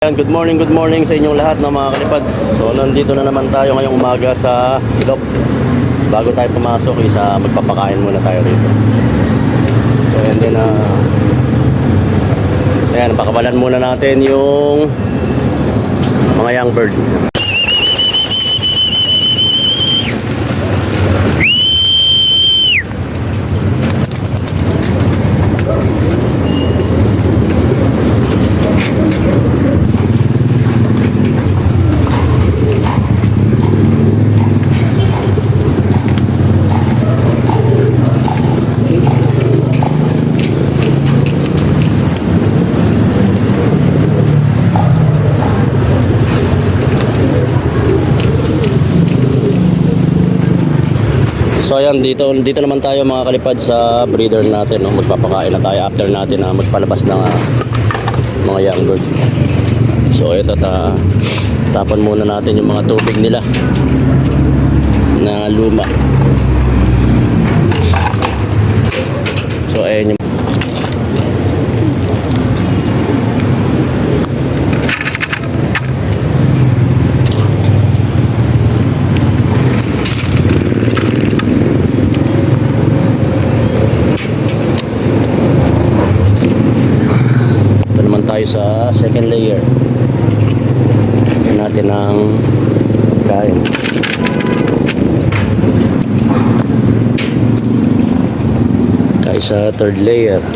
Ayan, good morning, good morning sa inyong lahat ng mga kalipads. So, nandito na naman tayo ngayong umaga sa Ilok. Bago tayo pumasok, isa magpapakain muna tayo rito. So, ayan din na... ayan, pakabalan muna natin yung mga young bird. So ayan, dito, dito naman tayo mga kalipad sa breeder natin. No? Magpapakain na tayo after natin na magpalabas ng ah, mga young bird. So ito, ta tapon muna natin yung mga tubig nila na luma. So ayan yung Ito naman tayo sa second layer. Lagyan natin ng kain. Tayo sa third layer.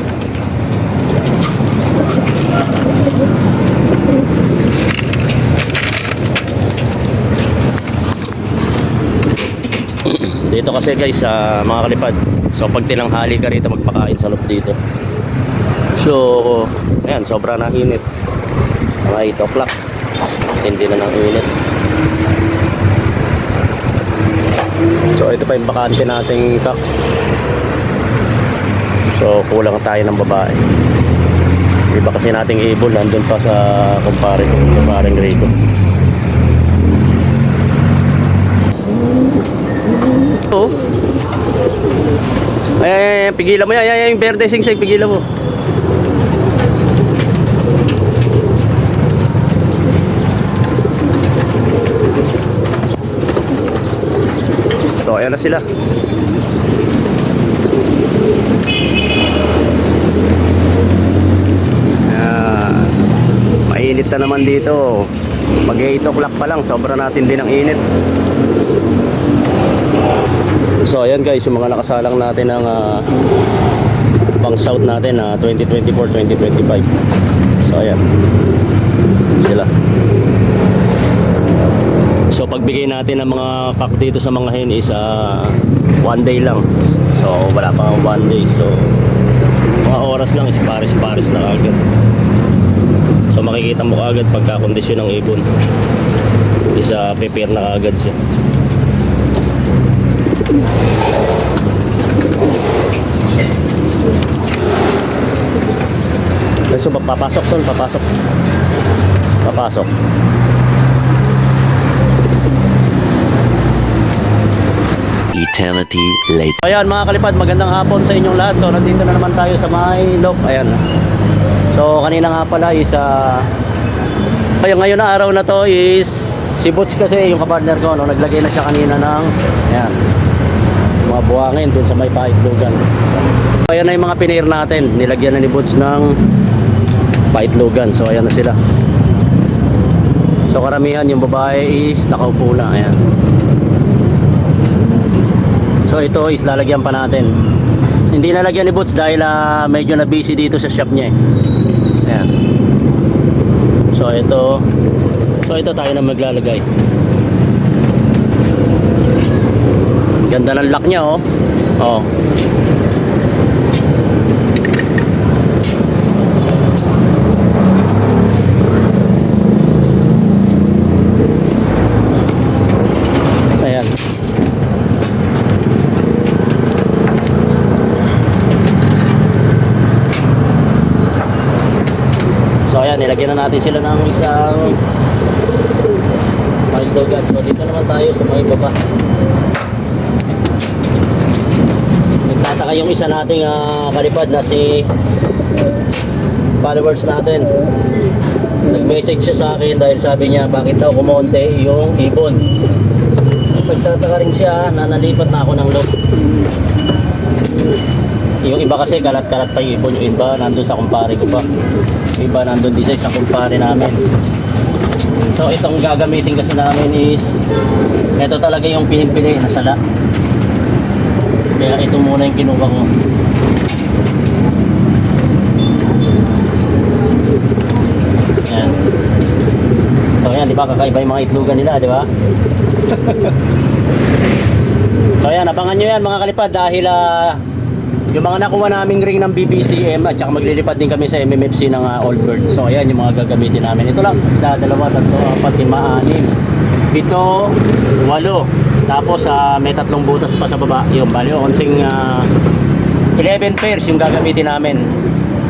dito kasi guys sa mga kalipad. So pag tinanghali ka rito magpakain sa loob dito. So, ayan, sobra na init. Mga 8 o'clock. Hindi na ng init. So, ito pa yung bakante nating kak. So, kulang tayo ng babae. Iba kasi nating ibon, nandun pa sa kumpare ko, kumparing Rico. Oh. Ay, ay, ay, pigilan mo yan, ay, ay, yung verde singsing, pigilan mo. So, ayan na sila. Ayan. Mainit na naman dito. Mag 8 o'clock pa lang, sobra natin din ang init. So, ayan guys, yung mga nakasalang natin ng ah, pang south natin na 2024-2025. So, ayan. Sila. So pagbigay natin ng mga pack dito sa mga hen is ah, one day lang. So wala pa one day. So mga oras lang is pares-pares na agad. So makikita mo agad pagka kondisyon ng ibon. Isa prepare na agad siya. So papasok son, papasok. Papasok. Eternity later. Ayan mga kalipad, magandang hapon sa inyong lahat. So nandito na naman tayo sa may loob. Ayan. So kanina nga pala is uh, ayun, ngayon na araw na to is si Butch kasi yung kapartner ko no, naglagay na siya kanina ng ayan. Mga buhangin dun sa may paitlugan. So, ayan na yung mga pinair natin. Nilagyan na ni Butch ng paitlugan. So ayan na sila. So karamihan yung babae is nakaupo na. Ayan. So ito is lalagyan pa natin. Hindi nalagyan ni Boots dahil ah, medyo na busy dito sa shop niya eh. Ayan. So ito So ito tayo na maglalagay. Ganda ng lock niya oh. Oh. Ayan. So ayan, nilagyan na natin sila ng isang mais logan. So dito naman tayo sa may baba. Nagtataka yung isa nating ah, kalipad na si followers natin. nag-message siya sa akin dahil sabi niya bakit daw kumonte yung ibon. Nagtataka rin siya na nalipat na ako ng loop. Yung iba kasi kalat-kalat pa yung ibon, yung iba nandun sa kumpare ko pa. Yung iba nandun din sa isang kumpare namin. So itong gagamitin kasi namin is ito talaga yung pinipili na sala. Kaya ito muna yung kinuha ko. Yan. So yan, di ba kakaiba yung mga itlogan nila, di ba? so yan, abangan nyo yan mga kalipad dahil ah, yung mga nakuha naming ring ng BBCM at saka maglilipad din kami sa MMFC ng ah, Allbird. So ayan yung mga gagamitin namin. Ito lang, isa, dalawa, tatlo, apat, lima, anim, pito, walo. Tapos ah, may tatlong butas pa sa baba. Yung bali, onsing ah, 11 pairs yung gagamitin namin.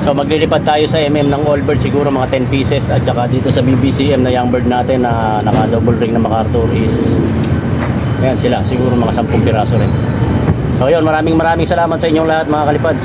So maglilipad tayo sa MM ng Allbird siguro mga 10 pieces at saka dito sa BBCM na young bird natin na naka double ring na MacArthur is Ayan sila, siguro mga 10 piraso rin. So yun, maraming maraming salamat sa inyong lahat mga kalipad. So,